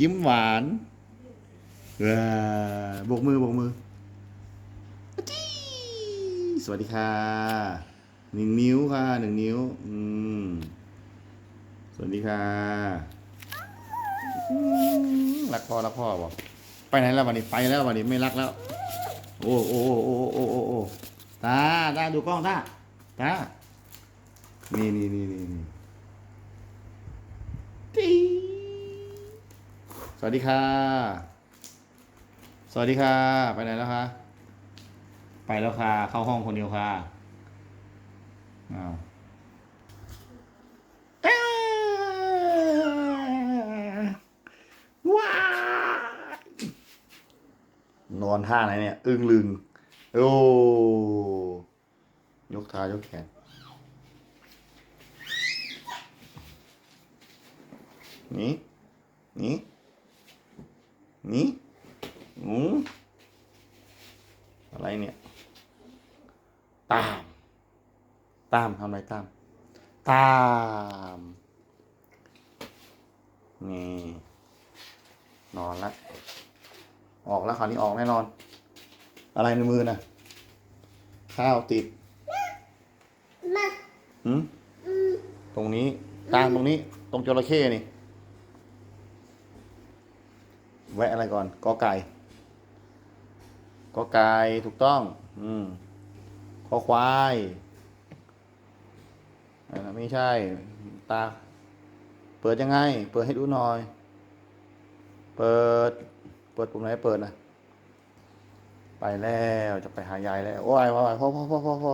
ยิ้มหวานเออโบกมือโบกมืออะจี้สวัสดีค่ะหนึ่งนิ้วค่ะหนึ่งนิ้ว อืม สวัสดีค่ะอืมรักพ่อรักพ่อบอกไปไหนแล้ววันนี้ไปแล้ววันนี้ไม่รักแล้ว โอ้โอ้โอ้โอ้โอ้โอ้ตาตาดูกล้องตาตานี่นี่นี่นี่นี่ติ๊ง สวัสดีค่ะ สวัสดีค่ะ ไปไหนแล้วคะ ไปแล้วค่ะ เข้าห้องคนเดียวค่ะ อ้าวว้านอนท่าไหนเนี่ย อึ้งลึง โอ้ ยกเท้ายกแขน นี่ นี่ นี่อืมอะไรเนี่ย ตาม ตามทำอะไรตาม ตาม นี่ นอนละ ออกแล้วคราวนี้ออกแน่นอน อะไรในมือน่ะข้าวติดมาหืมอืมตรงนี้กลางตรงนี้ ตรงจระเข้นี่ แวะอะไรก่อนกอไก่กอไก่ถูกต้อง อืมคอควายอันนั้นไม่ใช่ ตา เปิดยังไง เปิดให้ดูหน่อย เปิด เปิดปุ่มไหนเปิดนะไปแล้วจะไปหายายแล้ว โอ้ยโอ้ยพ่อพ่อพ่อพ่อพ่อ